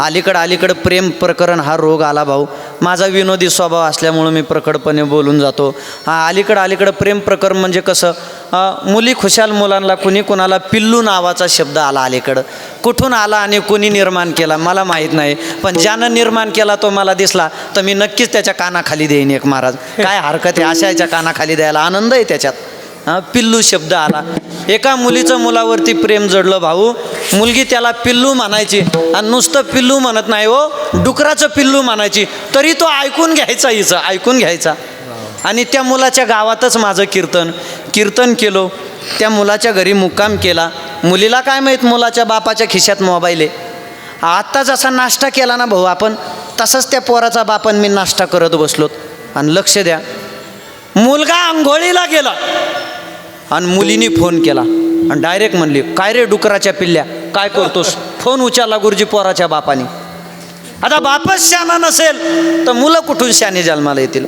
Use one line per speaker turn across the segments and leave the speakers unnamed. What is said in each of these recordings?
अलीकडं अलीकडं प्रेम प्रकरण हा रोग आला भाऊ. माझा विनोदी स्वभाव असल्यामुळं मी प्रकटपणे बोलून जातो. अलीकडं अलीकडं प्रेम प्रकरण म्हणजे कसं? मुली खुशाल मुलांना कुणी कुणाला पिल्लू नावाचा शब्द आला अलीकडं. कुठून आला आणि कुणी निर्माण केला मला माहीत नाही. पण ज्यानं निर्माण केला तो मला दिसला तर मी नक्कीच त्याच्या कानाखाली देईन एक महाराज. काय हरकत आहे? अशा याच्या कानाखाली द्यायला आनंद आहे त्याच्यात. हा पिल्लू शब्द आला. एका मुलीचं मुलावरती प्रेम जडलं भाऊ. मुलगी त्याला पिल्लू म्हणायची. आणि नुसतं पिल्लू म्हणत नाही हो डुकराचं पिल्लू म्हणायची. तरी तो ऐकून घ्यायचा हिचं ऐकून घ्यायचा. आणि त्या मुलाच्या गावातच माझं कीर्तन कीर्तन केलो. त्या मुलाच्या घरी मुक्काम केला. मुलीला काय माहीत मुलाच्या बापाच्या खिशात मोबाईल आहे. आत्ता जसा नाश्ता केला ना भाऊ आपण तसंच त्या पोराचा बापन मी नाश्ता करत बसलोत. आणि लक्ष द्या. मुलगा आंघोळीला गेला. आणि मुलीने फोन केला. आणि डायरेक्ट म्हणली काय रे डुकराच्या पिल्ल्या? काय करतोस? फोन उचलला गुरुजी पोराच्या बापाने. आता बापच शाना नसेल तर मुलं कुठून शाने जन्माला येतील?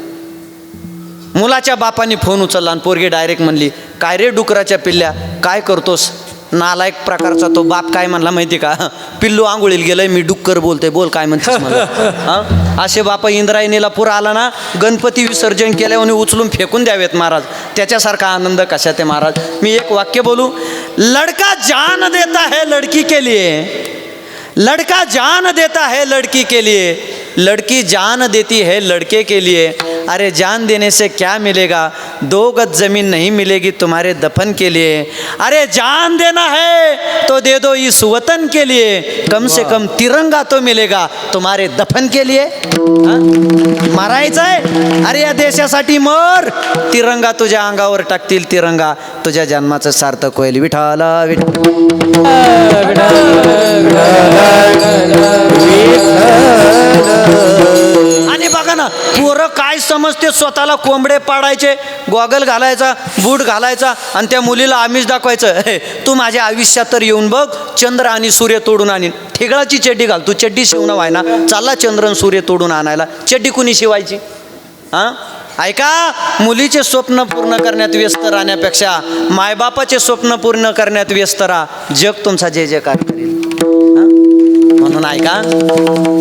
मुलाच्या बापाने फोन उचलला आणि पोरगी डायरेक्ट म्हणली काय रे डुकराच्या पिल्ल्या? काय करतोस? नालायक प्रकारचा तो बाप काय म्हणला माहिती का? पिल्लू आंघोळीला गेलंय मी डुक्कर बोलतोय बोल काय म्हणतेस मला? असे बापा इंद्रायणीला पूर आला ना गणपती विसर्जन केल्यावर उचलून फेकून द्यावेत महाराज. त्याच्यासारखा आनंद कशात आहे महाराज? मी एक वाक्य बोलू. लडका जान देता है लडकी के लिए. लड़का जान देता है लड़की के लिए. लड़की जान देती है लड़के के लिए. अरे जान देने से क्या मिलेगा? दो गज जमीन नहीं मिलेगी तुम्हारे दफन के लिए। अरे जान देना है तो दे दो इस वतन के लिए। कम से कम तिरंगा तो मिलेगा तुम्हारे दफन के लिए। मारायचं आहे अरे या देशासाठी मर। तिरंगा तुझ्या अंगावर टाकतील तिरंगा। तुझ्या जन्माचं सार्थक होईल. विठाला विठा आणि बघा ना पोरं काय समजते? स्वतःला कोंबडे पाडायचे गॉगल घालायचा बूट घालायचा आणि त्या मुलीला आमिष दाखवायचं. हे तू माझ्या आयुष्यात तर येऊन बघ चंद्र आणि सूर्य तोडून आणीन. ठिगळाची चड्डी घाल तू चड्डी शिवणं व्हाय ना? चालला चंद्र आणि सूर्य तोडून आणायला. चड्डी कुणी शिवायची? हां? ऐका मुलीचे स्वप्न पूर्ण करण्यात व्यस्त राहण्यापेक्षा मायबापाचे स्वप्न पूर्ण करण्यात व्यस्त राहा. जग तुमचा जे जयकार करेल. म्हणून ऐका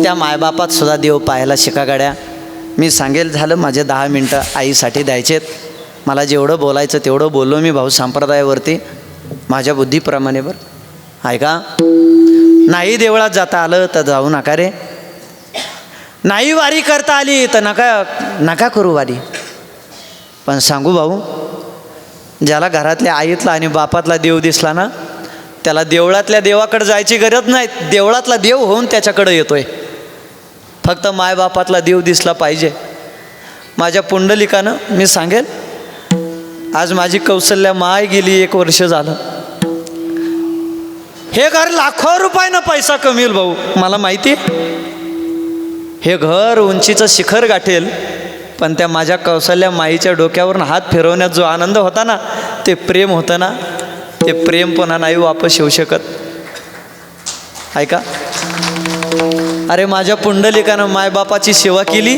त्या मायबापात सुद्धा देव पाहायला शिका गाड्या मी सांगेल झालं माझे दहा मिनटं आईसाठी द्यायचेत. मला जेवढं बोलायचं तेवढं बोललो मी भाऊ संप्रदायावरती. माझ्या बुद्धीप्रमाणे बरं. ऐका नाही देवळात जाता आलं तर जाऊ नका रे. नाही वारी करता आली तर नका नका करू वारी. पण सांगू भाऊ ज्याला घरातल्या आईतला आणि बापातला देव दिसला ना त्याला देवळातल्या देवाकडे जायची गरज नाही. देवळातला देव होऊन त्याच्याकडे येतोय. फक्त मायबापातला देव दिसला पाहिजे. माझ्या पुंडलिकानं मी सांगेल आज माझी कौशल्या माय गेली एक वर्ष झालं. हे घर लाखो रुपयानं पैसा कमील भाऊ मला माहिती हे घर उंचीचं शिखर गाठेल पण त्या माझ्या कौशल्या माईच्या डोक्यावरून हात फिरवण्यात जो आनंद होता ना ते प्रेम होतं ना ते प्रेम पुन्हा नाही वापस येऊ शकत. ऐका. अरे माझ्या पुंडलिकानं मायबापाची सेवा केली.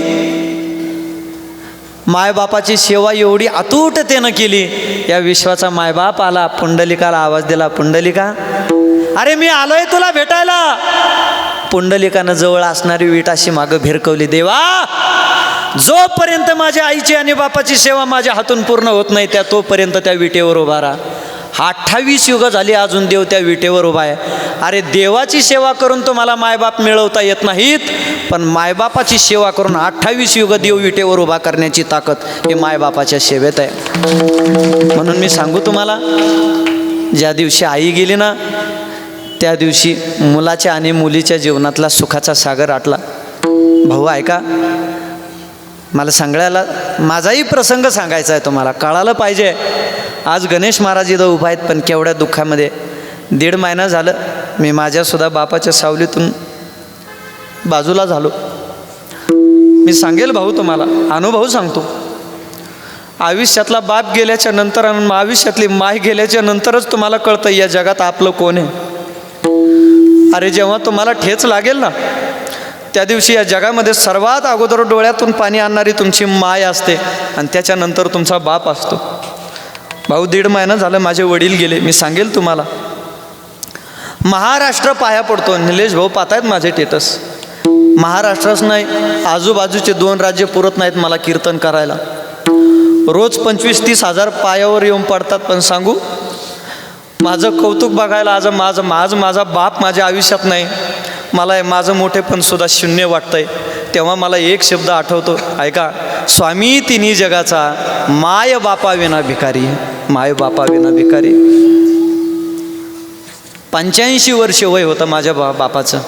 मायबापाची सेवा एवढी अतूटतेनं केली. या विश्वाचा मायबाप आला पुंडलिकाला आवाज दिला पुंडलिका अरे मी आलोय तुला भेटायला. पुंडलिकानं जवळ असणारी विटाशी मागं भिरकवली देवा जोपर्यंत माझ्या आईची आणि बापाची सेवा माझ्या हातून पूर्ण होत नाही त्या तोपर्यंत त्या विटेवर उभा राहा. अठ्ठावीस युग झाली अजून देव त्या विटेवर उभा आहे. अरे देवाची सेवा करून तुम्हाला मायबाप मिळवता येत नाहीत पण मायबापाची सेवा करून अठ्ठावीस युग देव विटेवर उभा करण्याची ताकद हे मायबापाच्या सेवेत आहे. म्हणून मी सांगू तुम्हाला ज्या दिवशी आई गेली ना त्या दिवशी मुलाच्या आणि मुलीच्या जीवनातला सुखाचा सागर आटला. भाऊ ऐका मला सांगायला माझाही प्रसंग सांगायचा आहे तुम्हाला. कळालं पाहिजे. आज गणेश महाराज इथं उभा आहेत पण केवढ्या दुःखामध्ये. दीड महिना झालं मी माझ्यासुद्धा बापाच्या सावलीतून बाजूला झालो. मी सांगेल भाऊ तुम्हाला अनुभव सांगतो. आयुष्यातला बाप गेल्याच्यानंतर आणि आयुष्यातली माय गेल्याच्या नंतरच तुम्हाला कळतं या जगात आपलं कोण आहे? अरे जेव्हा तुम्हाला ठेच लागेल ना त्या दिवशी या जगामध्ये सर्वात अगोदर डोळ्यातून पाणी आणणारी तुमची माय असते आणि त्याच्यानंतर तुमचा बाप असतो. भाऊ दीड महिना झालं माझे वडील गेले. मी सांगेल तुम्हाला. महाराष्ट्र पाया पडतो. निलेश भाऊ पाहतायत माझे टेटस महाराष्ट्रच नाही आजूबाजूचे दोन राज्य पुरत नाहीत मला कीर्तन करायला. रोज पंचवीस तीस हजार पायावर येऊन पडतात. पण सांगू माझं कौतुक बघायला आज माझं माझ माझा बाप माझ्या आयुष्यात नाही. मला माझं मोठेपण सुद्धा शून्य वाटतंय. तेव्हा मला एक शब्द आठवतो. ऐका स्वामी तिन्ही जगाचा माय बापा विना भिकारी. माय बापा विना भिकारी. पंच्याऐंशी वर्ष वय होतं माझ्या बा बापाचं.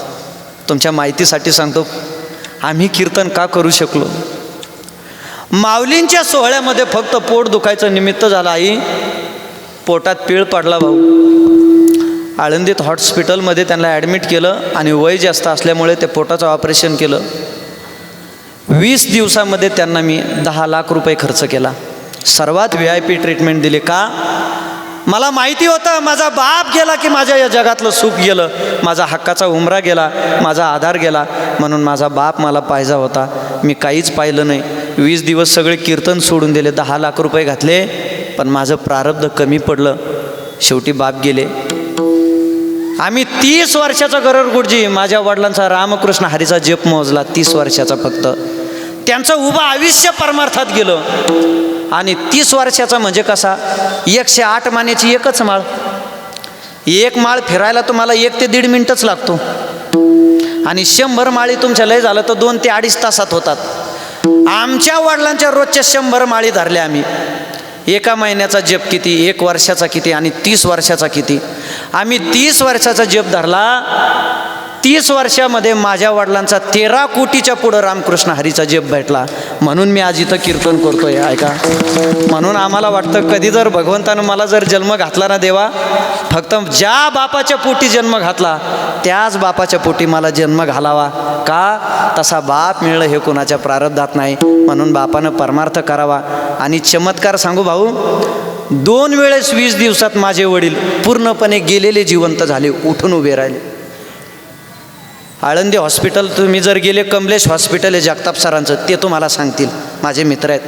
तुमच्या माहितीसाठी सांगतो आम्ही कीर्तन का करू शकलो? माऊलींच्या सोहळ्यामध्ये फक्त पोट दुखायचं निमित्त झालं आई. पोटात पीळ पडला भाऊ. आळंदीत हॉस्पिटलमध्ये त्यांना ॲडमिट केलं आणि वय जास्त असल्यामुळे ते पोटाचं ऑपरेशन केलं. वीस दिवसामध्ये त्यांना मी दहा लाख रुपये खर्च केला. सर्वात व्ही आय पी ट्रीटमेंट दिली का? मला माहिती होतं माझा बाप गेला की माझ्या या जगातलं सुख गेलं. माझा हक्काचा उमरा गेला माझा आधार गेला. म्हणून माझा बाप मला पाहिजा होता. मी काहीच पाहिलं नाही. वीस दिवस सगळे कीर्तन सोडून दिले दहा लाख रुपये घातले. पण माझं प्रारब्ध कमी पडलं. शेवटी बाप गेले. आम्ही तीस वर्षाचा गरर गुडजी माझ्या वडिलांचा रामकृष्ण हरीचा जप मोजला तीस वर्षाचा फक्त. त्यांचं उभं आयुष्य परमार्थात गेलं. आणि तीस वर्षाचा म्हणजे कसा? एकशे आठ मानेची एकच माळ. एक माळ फिरायला तुम्हाला एक ते दीड मिनटच लागतो. आणि शंभर माळी तुमच्या लय झालं तर दोन ते अडीच तासात होतात. आमच्या वडिलांच्या रोजच्या शंभर माळी धरल्या आम्ही. एका महिन्याचा जप किती एक वर्षाचा किती आणि तीस वर्षाचा किती? आम्ही तीस वर्षाचा जप धरला तीस वर्षामध्ये माझ्या वडिलांचा तेरा कोटीच्या पुढं रामकृष्ण हरीचा जेप भेटला. म्हणून मी आज इथं कीर्तन करतोय ऐका. म्हणून आम्हाला वाटतं कधी जर भगवंतानं मला जर जन्म घातला ना देवा फक्त ज्या बापाच्या पोटी जन्म घातला त्याच बापाच्या पोटी मला जन्म घालावा. का? तसा बाप मिळलं हे कोणाच्या प्रारब्धात नाही. म्हणून बापानं परमार्थ करावा. आणि चमत्कार सांगू भाऊ दोन वेळेस वीस दिवसात माझे वडील पूर्णपणे गेलेले जिवंत झाले उठून उभे राहिले. आळंदी हॉस्पिटल तुम्ही जर गेले कमलेश हॉस्पिटल आहे जगताप सरांचं ते तुम्हाला सांगतील. माझे मित्र आहेत.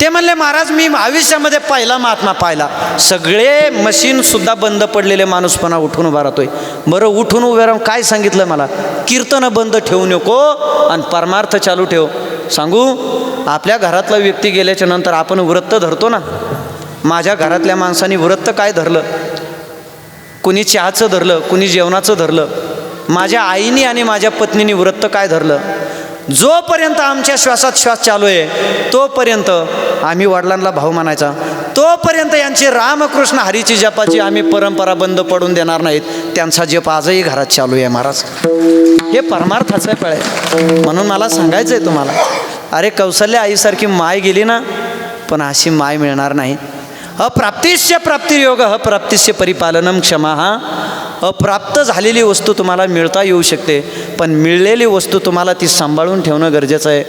ते म्हणले महाराज मी आयुष्यामध्ये पहिला महात्मा पाहिला. सगळे मशीनसुद्धा बंद पडलेले माणूसपणा उठून उभा राहतोय. बरं उठून उभे राहून काय सांगितलं मला? कीर्तन बंद ठेवू नको आणि परमार्थ चालू ठेव. सांगू आपल्या घरातला व्यक्ती गेल्याच्यानंतर आपण व्रत धरतो ना? माझ्या घरातल्या माणसाने व्रत काय धरलं? कुणी चहाचं धरलं कुणी जेवणाचं धरलं? माझ्या आईने आणि माझ्या पत्नीने व्रत काय धरलं? जोपर्यंत आमच्या श्वासात श्वास चालू आहे तोपर्यंत आम्ही वडिलांना भाऊ म्हणायचा तोपर्यंत यांची रामकृष्ण हरीची जपाची आम्ही परंपरा बंद पडून देणार नाहीत. त्यांचा जप आजही घरात चालू आहे महाराज. हे परमार्थाचं आहे आहे. म्हणून मला सांगायचं आहे तुम्हाला अरे कौशल्य आईसारखी माय गेली ना पण अशी माय मिळणार नाही. अप्राप्तिश्य प्राप्तियोग अप्राप्तिश्य परिपालनम क्षमा हा अप्राप्त झालेली वस्तू तुम्हाला मिळता येऊ शकते पण मिळलेली वस्तू तुम्हाला ती सांभाळून ठेवणं गरजेचं आहे.